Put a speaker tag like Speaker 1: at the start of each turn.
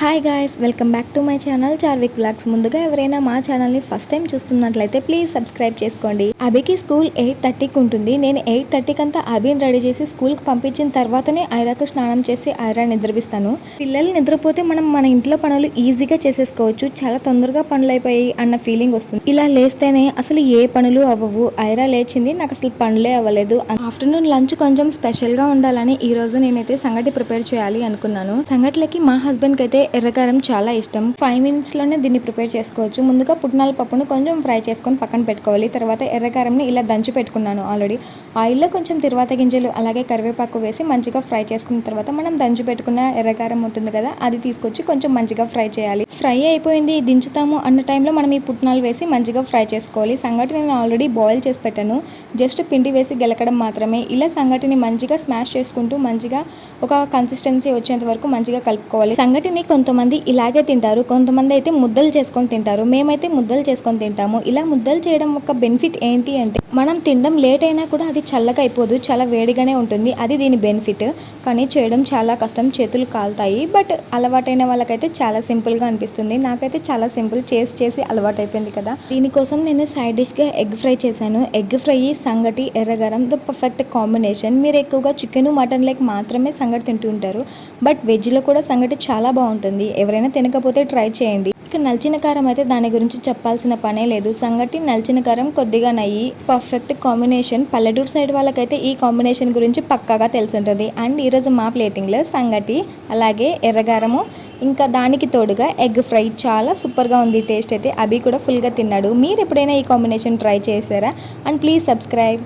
Speaker 1: Hi guys welcome back to my channel Charvik vlogs ముందుగా ఎవరైనా మా ఛానల్ని ఫస్ట్ టైం చూస్తున్నట్లయితే ప్లీజ్ సబ్స్క్రైబ్ చేసుకోండి. అభికి స్కూల్ ఎయిట్ థర్టీకి ఉంటుంది. నేను ఎయిట్ థర్టీకి అంతా అభిని రెడీ చేసి స్కూల్కి పంపించిన తర్వాతనే ఐరాకు స్నానం చేసి ఐరా నిద్రపిస్తాను. పిల్లలు నిద్రపోతే మనం మన ఇంట్లో పనులు ఈజీగా చేసేసుకోవచ్చు. చాలా తొందరగా పనులు అయిపోయాయి అన్న ఫీలింగ్ వస్తుంది. ఇలా లేస్తేనే అసలు ఏ పనులు అవ్వవు. ఐరా లేచింది నాకు అసలు పనులే అవ్వలేదు. ఆఫ్టర్నూన్ లంచ్ కొంచెం స్పెషల్గా ఉండాలని ఈ రోజు నేనైతే సంగటి ప్రిపేర్ చేయాలి అనుకున్నాను. సంగటిలకి మా హస్బెండ్కి అయితే ఎర్రకారం చాలా ఇష్టం. ఫైవ్ మినిట్స్లోనే దీన్ని ప్రిపేర్ చేసుకోవచ్చు. ముందుగా పుట్నాల పప్పును కొంచెం ఫ్రై చేసుకొని పక్కన పెట్టుకోవాలి. తర్వాత ఎర్రకారంని ఇలా దంచి పెట్టుకున్నాను ఆల్రెడీ. ఆయిల్లో కొంచెం తిరువాత గింజలు అలాగే కరివేపాకు వేసి మంచిగా ఫ్రై చేసుకున్న తర్వాత మనం దంచి పెట్టుకున్న ఎర్రకారం ఉంటుంది కదా అది తీసుకొచ్చి కొంచెం మంచిగా ఫ్రై చేయాలి. ఫ్రై అయిపోయింది దించుతాము అన్న టైంలో మనం ఈ పుట్నాలు వేసి మంచిగా ఫ్రై చేసుకోవాలి. సంగటి నేను ఆల్రెడీ బాయిల్ చేసి పెట్టాను. జస్ట్ పిండి వేసి గెలకడం మాత్రమే. ఇలా సంగటిని మంచిగా స్మాష్ చేసుకుంటూ మంచిగా ఒక కన్సిస్టెన్సీ వచ్చేంత వరకు మంచిగా కలుపుకోవాలి. సంగటిని కొంతమంది ఇలాగే తింటారు కొంతమంది అయితే ముద్దలు చేసుకొని తింటారు మేమైతే ముద్దలు చేసుకొని తింటాము. ఇలా ముద్దలు చేయడం ఒక బెనిఫిట్ ఏంటి అంటే మనం తినడం లేట్ అయినా కూడా అది చల్లగా అయిపోదు చాలా వేడిగానే ఉంటుంది అది దీని బెనిఫిట్. కానీ చేయడం చాలా కష్టం చేతులు కాలుతాయి బట్ అలవాటైన వాళ్ళకైతే చాలా సింపుల్గా అనిపిస్తుంది. నాకైతే చాలా సింపుల్ చేసి చేసి అలవాటు అయిపోయింది కదా. దీనికోసం నేను సైడ్ డిష్గా ఎగ్ ఫ్రై చేశాను. ఎగ్ ఫ్రై సంగటి ఎర్రగరం ద పర్ఫెక్ట్ కాంబినేషన్. మీరు ఎక్కువగా చికెన్ మటన్ లైక్ మాత్రమే సంగటి తింటూ ఉంటారు బట్ వెజ్లో కూడా సంగటి చాలా బాగుంటుంది. ఎవరైనా తినకపోతే ట్రై చేయండి. ఇక నల్చిన కారం అయితే దాని గురించి చెప్పాల్సిన పనే లేదు. సంగటి నల్చిన కారం కొద్దిగా నయ్యి పర్ఫెక్ట్ కాంబినేషన్. పల్లెటూరు సైడ్ వాళ్ళకైతే ఈ కాంబినేషన్ గురించి పక్కాగా తెలిసి ఉంటుంది అండ్ ఈరోజు మా ప్లేటింగ్లో సంగటి అలాగే ఎర్రగారము ఇంకా దానికి తోడుగా ఎగ్ ఫ్రై చాలా సూపర్గా ఉంది. టేస్ట్ అయితే అభి కూడా ఫుల్గా తిన్నాడు. మీరు ఎప్పుడైనా ఈ కాంబినేషన్ ట్రై చేశారా? And please subscribe.